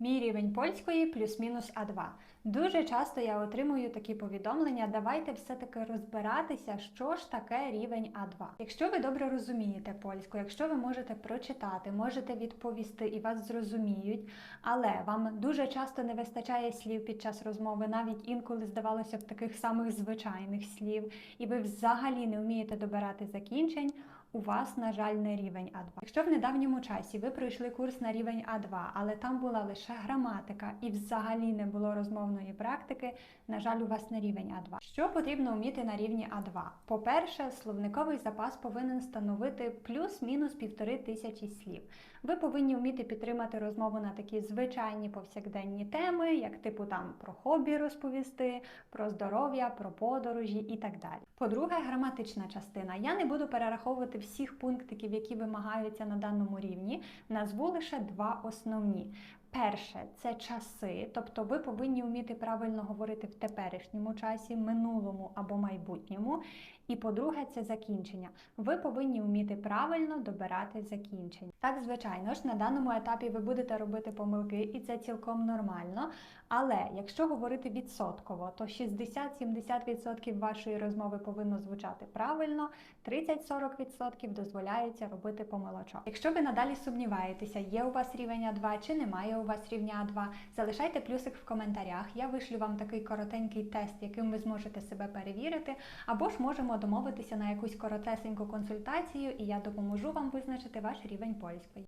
Мій рівень польської плюс-мінус А2. Дуже часто я отримую такі повідомлення. Давайте все-таки розбиратися, що ж таке рівень А2. Якщо ви добре розумієте польську, якщо ви можете прочитати, можете відповісти і вас зрозуміють, але вам дуже часто не вистачає слів під час розмови, навіть інколи здавалося б таких самих звичайних слів, і ви взагалі не вмієте добирати закінчень. У вас, на жаль, не рівень А2. Якщо в недавньому часі ви пройшли курс на рівень А2, але там була лише граматика і взагалі не було розмовної практики, на жаль, у вас не рівень А2. Що потрібно вміти на рівні А2? По-перше, словниковий запас повинен становити плюс-мінус півтори тисячі слів. Ви повинні вміти підтримати розмову на такі звичайні повсякденні теми, як типу там про хобі розповісти, про здоров'я, про подорожі і так далі. По-друге, граматична частина. Я не буду перераховувати всіх пунктиків, які вимагаються на даному рівні. Назву лише два основні. Перше це часи, тобто ви повинні вміти правильно говорити в теперішньому часі, минулому або майбутньому. І по-друге, це закінчення. Ви повинні вміти правильно добирати закінчення. Так, звичайно ж, на даному етапі ви будете робити помилки, і це цілком нормально. Але якщо говорити відсотково, то 60-70% вашої розмови повинно звучати правильно, 30-40% дозволяється робити помилочок. Якщо ви надалі сумніваєтеся, є у вас рівень А2 чи немає у вас рівня А2, залишайте плюсик в коментарях. Я вишлю вам такий коротенький тест, яким ви зможете себе перевірити, або ж можемо домовитися на якусь коротесеньку консультацію, і я допоможу вам визначити ваш рівень польської.